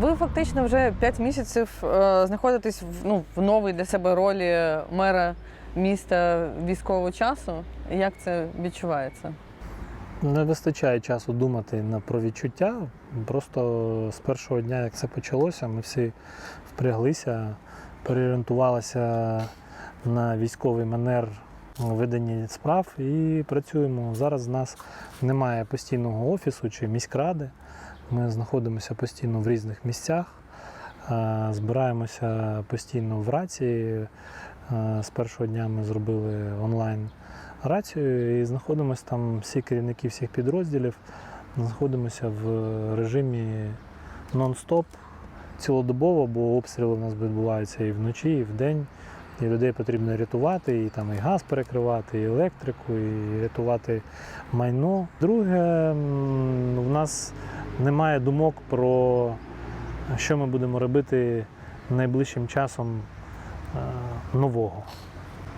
Ви фактично вже 5 місяців е, знаходитесь в, ну, в новій для себе ролі мера міста військового часу. Як це відчувається? Не вистачає часу думати на про відчуття. Просто з першого дня, як це почалося, ми всі впряглися, переорієнтувалися на військовий манер ведення справ і працюємо. Зараз в нас немає постійного офісу чи міськради. Ми знаходимося постійно в різних місцях, е, збираємося постійно в рації. Е, З першого дня ми зробили онлайн рацію і знаходимося там всі керівники всіх підрозділів. Знаходимося в режимі нон-стоп цілодобово, бо обстріли у нас відбуваються і вночі, і вдень. І людей потрібно рятувати, і там і газ перекривати, і електрику, і рятувати майно. Друге, в нас немає думок про що ми будемо робити найближчим часом е, нового.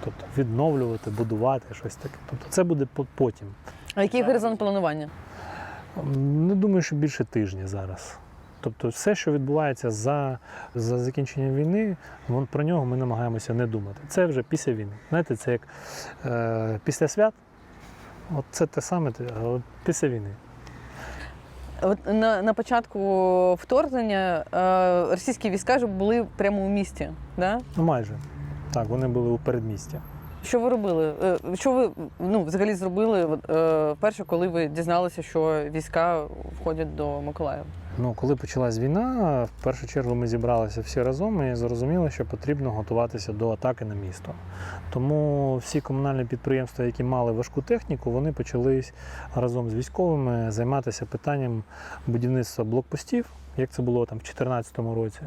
Тобто відновлювати, будувати щось таке. Тобто це буде потім. А який горизонт планування? Не думаю, що більше тижня зараз. Тобто, все, що відбувається за, за закінченням війни, вон, про нього ми намагаємося не думати. Це вже після війни. Знаєте, це як е, після свят. От це те саме, те- а от після війни. На, на початку вторгнення е, російські війська ж були прямо у місті. Да? Ну майже. Так, вони були у передмісті. Що ви робили? Е, Що ви ну, взагалі зробили е, перше, коли ви дізналися, що війська входять до Миколаєва? Ну, коли почалась війна, в першу чергу ми зібралися всі разом і зрозуміли, що потрібно готуватися до атаки на місто. Тому всі комунальні підприємства, які мали важку техніку, вони почали разом з військовими займатися питанням будівництва блокпостів, як це було там в 2014 році.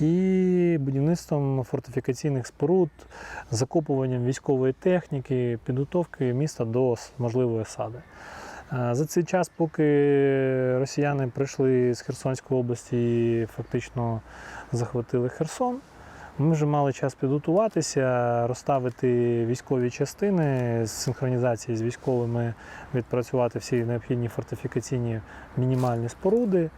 І будівництвом фортифікаційних споруд, закопуванням військової техніки, підготовки міста до можливої осади. За цей час, поки росіяни прийшли з Херсонської області і фактично захватили Херсон, ми вже мали час підготуватися, розставити військові частини з синхронізації з військовими, відпрацювати всі необхідні фортифікаційні мінімальні споруди.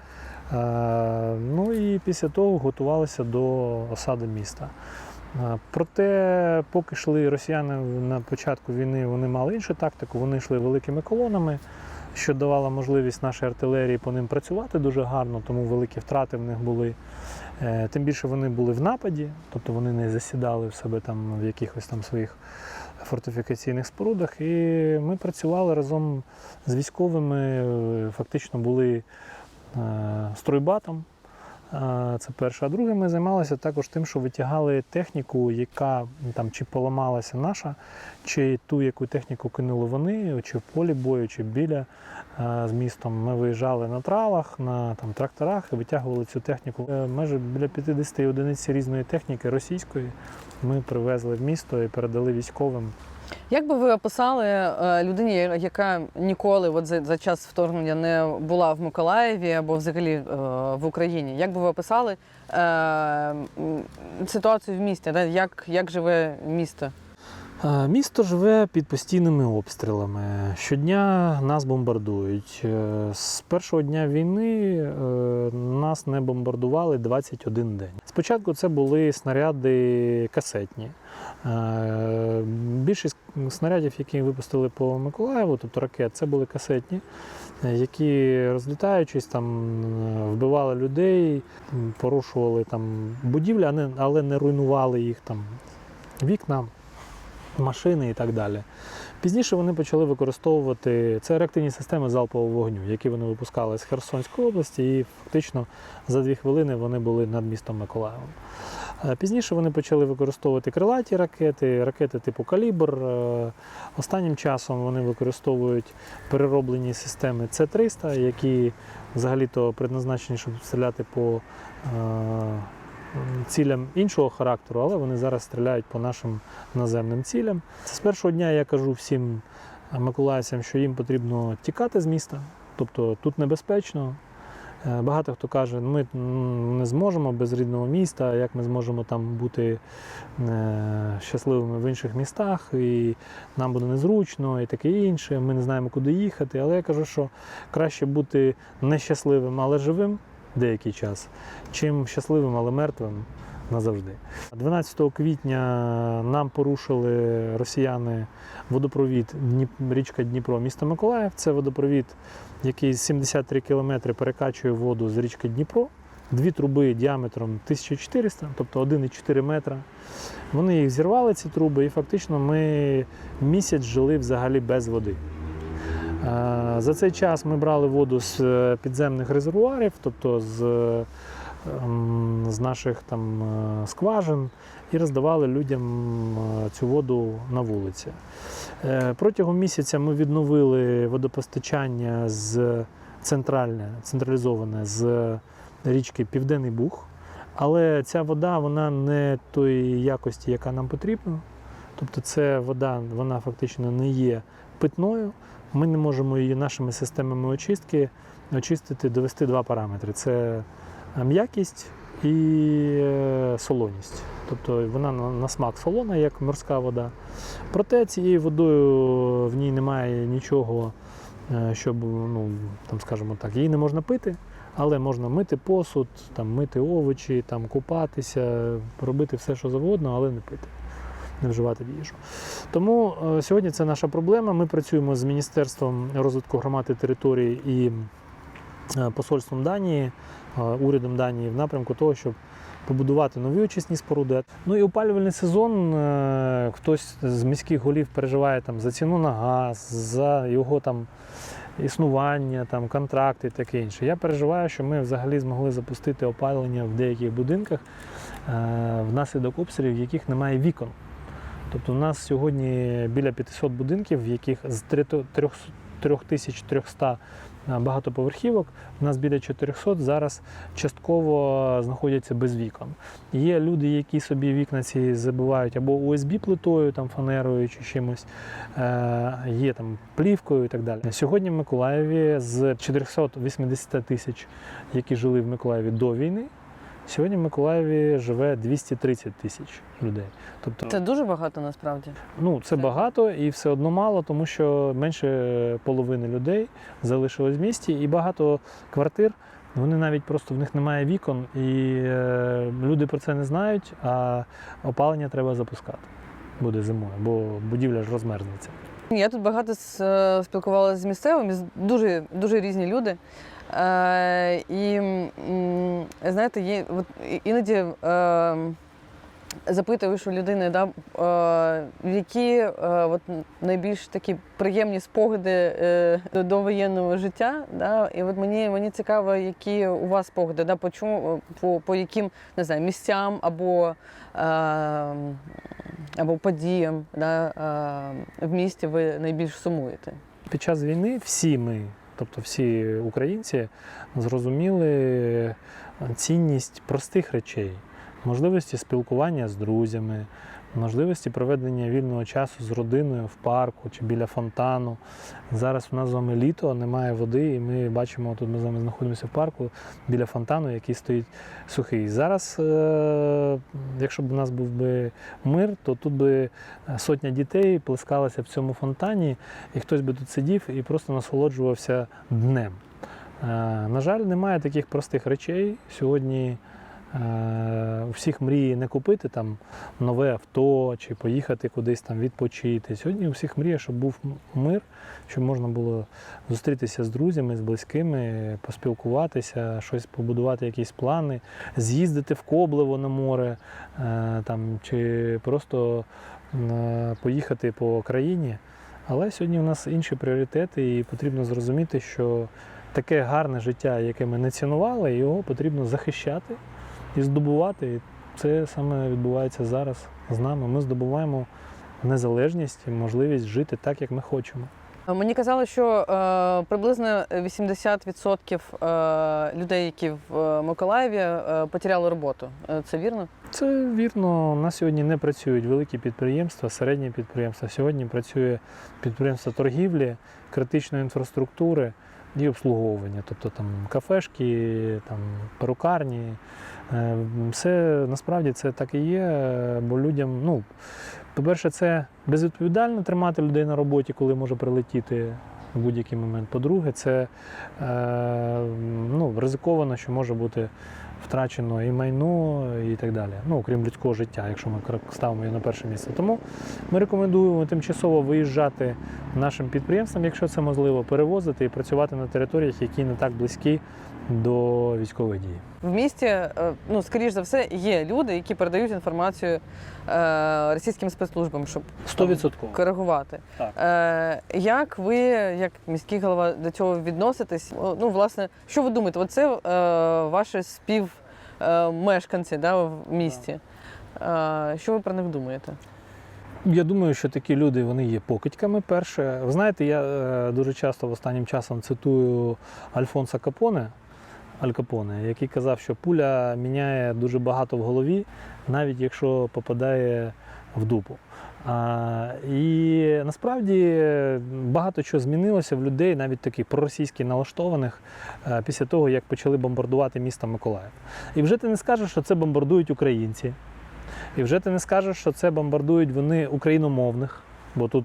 Ну і після того готувалися до осади міста. Проте, поки йшли росіяни на початку війни, вони мали іншу тактику, вони йшли великими колонами, що давало можливість нашій артилерії по ним працювати дуже гарно, тому великі втрати в них були. Е, Тим більше вони були в нападі, тобто вони не засідали в себе там в якихось там своїх фортифікаційних спорудах. І ми працювали разом з військовими, е, фактично були е, стройбатом. Це перше. А друге, ми займалися також тим, що витягали техніку, яка там чи поламалася наша, чи ту, яку техніку кинули вони, чи в полі бою, чи біля е, з містом. Ми виїжджали на тралах, на там, тракторах і витягували цю техніку. Е, Майже біля 50 одиниць різної техніки російської ми привезли в місто і передали військовим. Як би ви описали е, людині, яка ніколи от за, за час вторгнення не була в Миколаєві або взагалі е, в Україні? Як би ви описали е, ситуацію в місті? Як, як живе місто? Місто живе під постійними обстрілами. Щодня нас бомбардують. Е, З першого дня війни е, нас не бомбардували 21 день. Спочатку це були снаряди касетні. Е, Більшість снарядів, які випустили по Миколаєву, тобто ракет, це були касетні, які розлітаючись там вбивали людей, порушували там будівлі, але не руйнували їх там вікна машини і так далі. Пізніше вони почали використовувати це реактивні системи залпового вогню, які вони випускали з Херсонської області, і фактично за дві хвилини вони були над містом Миколаєвом. Е, Пізніше вони почали використовувати крилаті ракети, ракети типу калібр. Е, Останнім часом вони використовують перероблені системи С-300, які взагалі-то предназначені, щоб стріляти по е, цілям іншого характеру, але вони зараз стріляють по нашим наземним цілям. З першого дня я кажу всім миколаївцям, що їм потрібно тікати з міста, тобто тут небезпечно. Е, Багато хто каже, ми не зможемо без рідного міста, як ми зможемо там бути е, щасливими в інших містах, і нам буде незручно, і таке інше. Ми не знаємо, куди їхати. Але я кажу, що краще бути нещасливим, але живим, деякий час, чим щасливим, але мертвим назавжди. 12 квітня нам порушили росіяни водопровід річка Дніпро, місто Миколаїв. Це водопровід, який з 73 кілометри перекачує воду з річки Дніпро. Дві труби діаметром 1400, тобто 1,4 метра. Вони їх зірвали, ці труби, і фактично ми місяць жили взагалі без води. Е, За цей час ми брали воду з е, підземних резервуарів, тобто з, е, ем, з наших там скважин, і роздавали людям цю воду на вулиці. Протягом місяця ми відновили водопостачання з центральне, централізоване з річки Південний Буг. Але ця вода вона не тої якості, яка нам потрібна. Тобто це вода, вона фактично не є питною. Ми не можемо її нашими системами очистки очистити, довести два параметри: це м'якість і е, солоність. Тобто вона на, на смак солона, як морська вода. Проте цією водою в ній немає нічого, е, щоб, ну, там, скажімо так, її не можна пити. Але можна мити посуд, там, мити овочі, там, купатися, робити все, що завгодно, але не пити, не вживати в їжу. Тому е, сьогодні це наша проблема. Ми працюємо з Міністерством розвитку громад і територій і е, посольством Данії, е, урядом Данії в напрямку того, щоб побудувати нові очисні споруди. Ну і опалювальний сезон. Хтось з міських голів переживає там за ціну на газ, за його там існування, там контракти і таке інше. Я переживаю, що ми взагалі змогли запустити опалення в деяких будинках внаслідок обстрілів, в яких немає вікон. Тобто у нас сьогодні біля 500 будинків, в яких з 3300 багатоповерхівок, у нас біля 400 зараз частково знаходяться без вікон. Є люди, які собі вікна ці забивають або USB плитою, там фанерою чи чимось, е, є там плівкою і так далі. Сьогодні в Миколаєві з 480 тисяч, які жили в Миколаєві до війни, сьогодні в Миколаєві живе 230 тисяч людей. Тобто Це дуже багато насправді. Ну, це багато і все одно мало, тому що менше половини людей залишилось в місті, і багато квартир. Вони навіть просто в них немає вікон, і е, люди про це не знають, а опалення треба запускати. Буде зимою, бо будівля ж розмерзнеться. Я тут багато е, спілкувалася з місцевими, дуже, дуже різні люди. Е, і знаєте, є, іноді е, запитуєш у людини, да, е, які от, найбільш такі приємні спогади до, воєнного життя. Да, і от мені, мені цікаво, які у вас спогади, да, по, чому, по, по яким не знаю, місцям або. Або подіям да, в місті ви найбільш сумуєте? Під час війни всі ми, тобто всі українці, зрозуміли цінність простих речей, можливості спілкування з друзями, можливості проведення вільного часу з родиною в парку чи біля фонтану. Зараз у нас з вами літо, немає води, і ми бачимо, тут ми з вами знаходимося в парку біля фонтану, який стоїть сухий. Зараз, е, якщо б у нас був би мир, то тут би сотня дітей плескалася в цьому фонтані, і хтось би тут сидів і просто насолоджувався днем. Е, На жаль, немає таких простих речей. Сьогодні у всіх мрії не купити там нове авто чи поїхати кудись там відпочити. Сьогодні у всіх мріє, щоб був мир, щоб можна було зустрітися з друзями, з близькими, поспілкуватися, щось побудувати, якісь плани, з'їздити в Коблево на море е, там, чи просто е, поїхати по країні. Але сьогодні у нас інші пріоритети, і потрібно зрозуміти, що таке гарне життя, яке ми не цінували, його потрібно захищати і здобувати. І це саме відбувається зараз з нами. Ми здобуваємо незалежність і можливість жити так, як ми хочемо. Мені казали, що е, приблизно 80% е, людей, які в е, Миколаєві, е, потеряли роботу. Це вірно? Це вірно. На сьогодні не працюють великі підприємства, середні підприємства. Сьогодні працює підприємство торгівлі, критичної інфраструктури і обслуговування, тобто там кафешки, там перукарні. Е, Все насправді це так і є, бо людям, ну, по-перше, це безвідповідально тримати людей на роботі, коли може прилетіти в будь-який момент. По-друге, це е, ну, ризиковано, що може бути втрачено і майно, і так далі. Ну, окрім людського життя, якщо ми ставимо його на перше місце. Тому ми рекомендуємо тимчасово виїжджати нашим підприємствам, якщо це можливо, перевозити і працювати на територіях, які не так близькі до військових дій. В місті, е, ну, скоріш за все, є люди, які передають інформацію е, російським спецслужбам, щоб 100%. коригувати. Так. Е, як ви, як міський голова, до цього відноситесь? Ну, власне, що ви думаєте? Оце ваші співмешканці да, в місті. Е, що ви про них думаєте? Я думаю, що такі люди вони є покидьками. Перше, ви знаєте, я е, дуже часто останнім часом цитую Альфонса Капоне, Аль Капоне, який казав, що пуля міняє дуже багато в голові, навіть якщо попадає в дупу. А, і насправді багато чого змінилося в людей, навіть таких проросійськи налаштованих, е, після того, як почали бомбардувати місто Миколаїв. І вже ти не скажеш, що це бомбардують українці. І вже ти не скажеш, що це бомбардують вони україномовних, бо тут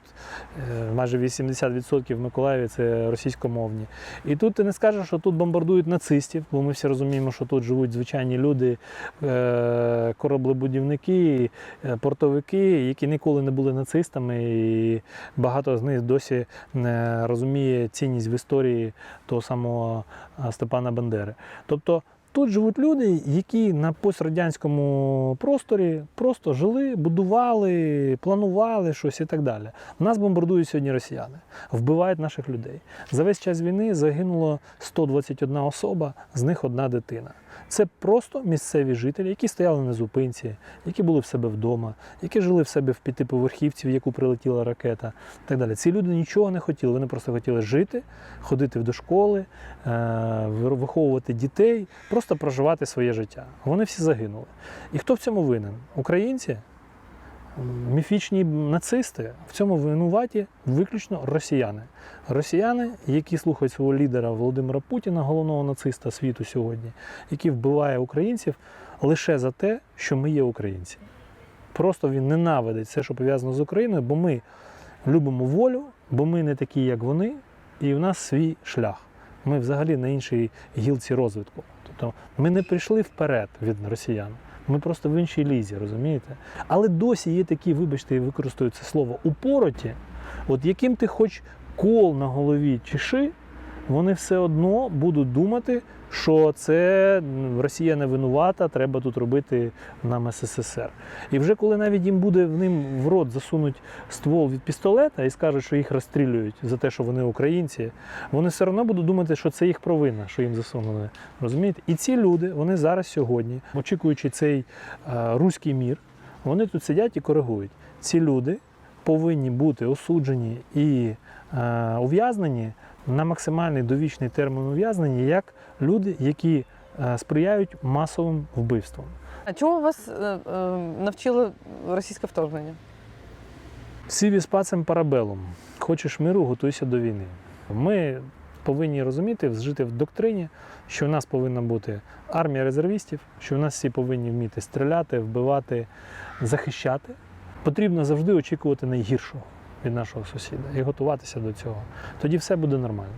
е, майже 80% в Миколаєві це російськомовні. І тут ти не скажеш, що тут бомбардують нацистів, бо ми всі розуміємо, що тут живуть звичайні люди, е, кораблебудівники, е, портовики, які ніколи не були нацистами, і багато з них досі не розуміє цінність в історії того самого Степана Бандери. Тобто Тут живуть люди, які на пострадянському просторі просто жили, будували, планували щось і так далі. Нас бомбардують сьогодні росіяни, вбивають наших людей. За весь час війни загинуло 121 особа, з них одна дитина. Це просто місцеві жителі, які стояли на зупинці, які були в себе вдома, які жили в себе в п'ятиповерхівці, в яку прилетіла ракета. і Так далі. Ці люди нічого не хотіли. Вони просто хотіли жити, ходити до школи, е, виховувати дітей, просто проживати своє життя. Вони всі загинули. І хто в цьому винен? Українці? Міфічні нацисти в цьому винуваті виключно росіяни. Росіяни, які слухають свого лідера Володимира Путіна, головного нациста світу сьогодні, який вбиває українців лише за те, що ми є українці. Просто він ненавидить все, що пов'язано з Україною, бо ми любимо волю, бо ми не такі, як вони, і в нас свій шлях. Ми взагалі на іншій гілці розвитку. Тобто ми не прийшли вперед від росіян. Ми просто в іншій лізі, розумієте? Але досі є такі, вибачте, я використаю це слово упороті, от яким ти хоч кол на голові чеши, вони все одно будуть думати, що це Росія не винувата, треба тут робити нам СССР. І вже коли навіть їм буде в ним в рот засунуть ствол від пістолета і скажуть, що їх розстрілюють за те, що вони українці, вони все одно будуть думати, що це їх провина, що їм засунули. Розумієте? І ці люди, вони зараз сьогодні, очікуючи цей е, руський мір, вони тут сидять і коригують. Ці люди повинні бути осуджені і е, ув'язнені на максимальний довічний термін ув'язнення як люди, які е, сприяють масовим вбивствам. А чого вас е, е, навчило російське вторгнення? Сіві спацем парабелом. Хочеш миру, готуйся до війни. Ми повинні розуміти, жити в доктрині, що в нас повинна бути армія резервістів, що в нас всі повинні вміти стріляти, вбивати, захищати. Потрібно завжди очікувати найгіршого від нашого сусіда і готуватися до цього. Тоді все буде нормально.